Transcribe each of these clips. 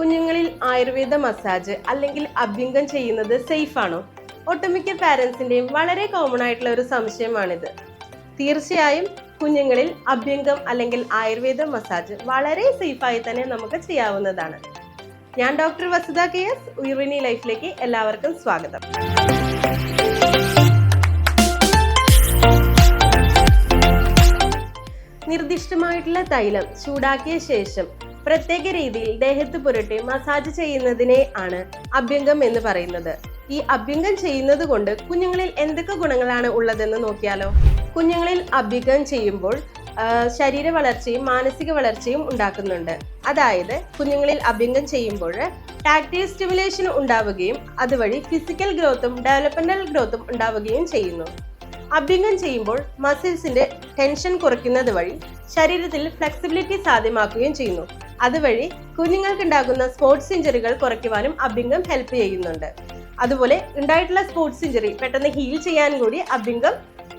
കുഞ്ഞുങ്ങളിൽ ആയുർവേദ മസാജ് അല്ലെങ്കിൽ അഭ്യംഗം ചെയ്യുന്നത് സേഫ് ആണോ? ഒട്ടുമിക്ക പാരൻസിന്റെയും വളരെ കോമൺ ആയിട്ടുള്ള ഒരു സംശയമാണിത്. തീർച്ചയായും കുഞ്ഞുങ്ങളിൽ അഭ്യംഗം അല്ലെങ്കിൽ ആയുർവേദ മസാജ് വളരെ സേഫായി തന്നെ നമുക്ക് ചെയ്യാവുന്നതാണ്. ഞാൻ ഡോക്ടർ വസുത കെ എസ് ഉയർവിനി ലൈഫിലേക്ക് എല്ലാവർക്കും സ്വാഗതം. നിർദ്ദിഷ്ടമായിട്ടുള്ള തൈലം ചൂടാക്കിയ ശേഷം പ്രത്യേക രീതിയിൽ ദേഹത്ത് പുരട്ടി മസാജ് ചെയ്യുന്നതിനെ ആണ് അഭ്യംഗം എന്ന് പറയുന്നത്. ഈ അഭ്യംഗം ചെയ്യുന്നത് കൊണ്ട് കുഞ്ഞുങ്ങളിൽ എന്തൊക്കെ ഗുണങ്ങളാണ് ഉള്ളതെന്ന് നോക്കിയാലോ? കുഞ്ഞുങ്ങളിൽ അഭ്യംഗം ചെയ്യുമ്പോൾ ശരീര വളർച്ചയും മാനസിക വളർച്ചയും ഉണ്ടാക്കുന്നുണ്ട്. അതായത് കുഞ്ഞുങ്ങളിൽ അഭ്യംഗം ചെയ്യുമ്പോൾ ടാക്ടീവ് സ്റ്റിമുലേഷൻ ഉണ്ടാവുകയും അതുവഴി ഫിസിക്കൽ ഗ്രോത്തും ഡെവലപ്മെന്റൽ ഗ്രോത്തും ഉണ്ടാവുകയും ചെയ്യുന്നു. അഭ്യംഗം ചെയ്യുമ്പോൾ മസിൽസിന്റെ ടെൻഷൻ കുറയ്ക്കുന്നത് വഴി ശരീരത്തിൽ ഫ്ലെക്സിബിലിറ്റി സാധ്യമാക്കുകയും ചെയ്യുന്നു. അതുവഴി കുഞ്ഞുങ്ങൾക്കുണ്ടാകുന്ന സ്പോർട്സ് ഇഞ്ചറികൾ കുറയ്ക്കുവാനും അഭ്യംഗം ഹെൽപ്പ് ചെയ്യുന്നുണ്ട്. അതുപോലെ ഉണ്ടായിട്ടുള്ള സ്പോർട്സ് ഇഞ്ചറി പെട്ടെന്ന് ഹീൽ ചെയ്യാൻ കൂടി അഭ്യംഗം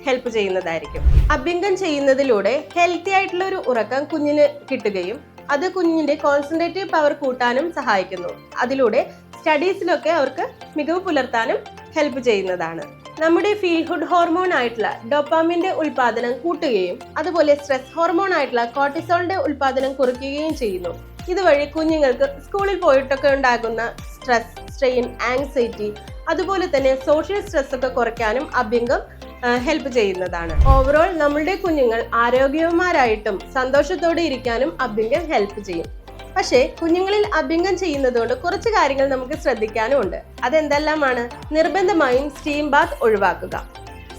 ഹെൽപ്പ് ചെയ്യുന്നതായിരിക്കും. അഭ്യംഗം ചെയ്യുന്നതിലൂടെ ഹെൽത്തി ആയിട്ടുള്ള ഒരു ഉറക്കം കുഞ്ഞിന് കിട്ടുകയും അത് കുഞ്ഞിന്റെ കോൺസെൻട്രേറ്റീവ് പവർ കൂട്ടാനും സഹായിക്കുന്നു. അതിലൂടെ സ്റ്റഡീസിലൊക്കെ അവർക്ക് മികവ് പുലർത്താനും ഹെൽപ്പ് ചെയ്യുന്നതാണ്. നമ്മുടെ ഫീൽഹുഡ് ഹോർമോൺ ആയിട്ടുള്ള ഡോപ്പാമിന്റെ ഉൽപാദനം കൂട്ടുകയും അതുപോലെ സ്ട്രെസ് ഹോർമോൺ ആയിട്ടുള്ള കോർട്ടിസോളിന്റെ ഉൽപാദനം കുറയ്ക്കുകയും ചെയ്യുന്നു. ഇതുവഴി കുഞ്ഞുങ്ങൾക്ക് സ്കൂളിൽ പോയിട്ടൊക്കെ ഉണ്ടാകുന്ന സ്ട്രെസ് സ്ട്രെയിൻ ആങ്സൈറ്റി അതുപോലെ തന്നെ സോഷ്യൽ സ്ട്രെസ് ഒക്കെ കുറയ്ക്കാനും അഭ്യംഗം ഹെൽപ്പ് ചെയ്യുന്നതാണ്. ഓവറോൾ നമ്മളുടെ കുഞ്ഞുങ്ങൾ ആരോഗ്യവന്മാരായിട്ടും സന്തോഷത്തോടെ ഇരിക്കാനും അഭ്യംഗം ഹെൽപ്പ് ചെയ്യും. പക്ഷേ കുഞ്ഞുങ്ങളിൽ അഭ്യംഗം ചെയ്യുന്നതുകൊണ്ട് കുറച്ച് കാര്യങ്ങൾ നമുക്ക് ശ്രദ്ധിക്കാനും ഉണ്ട്. അതെന്തെല്ലാമാണ്? നിർബന്ധമായും സ്റ്റീം ബാത്ത് ഒഴിവാക്കുക.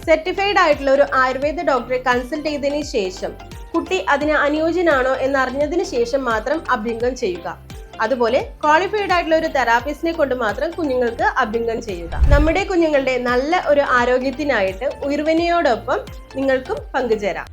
സർട്ടിഫൈഡ് ആയിട്ടുള്ള ഒരു ആയുർവേദ ഡോക്ടറെ കൺസൾട്ട് ചെയ്തതിന് ശേഷം കുട്ടി അതിന് അനുയോജ്യനാണോ എന്നറിഞ്ഞതിന് ശേഷം മാത്രം അഭ്യംഗം ചെയ്യുക. അതുപോലെ ക്വാളിഫൈഡ് ആയിട്ടുള്ള ഒരു തെറാപ്പിസ്റ്റിനെ കൊണ്ട് മാത്രം കുഞ്ഞുങ്ങൾക്ക് അഭ്യംഗം ചെയ്യുക. നമ്മുടെ കുഞ്ഞുങ്ങളുടെ നല്ല ഒരു ആരോഗ്യത്തിനായിട്ട് ഉയർവിനയോടൊപ്പം നിങ്ങൾക്കും പങ്കുചേരാം.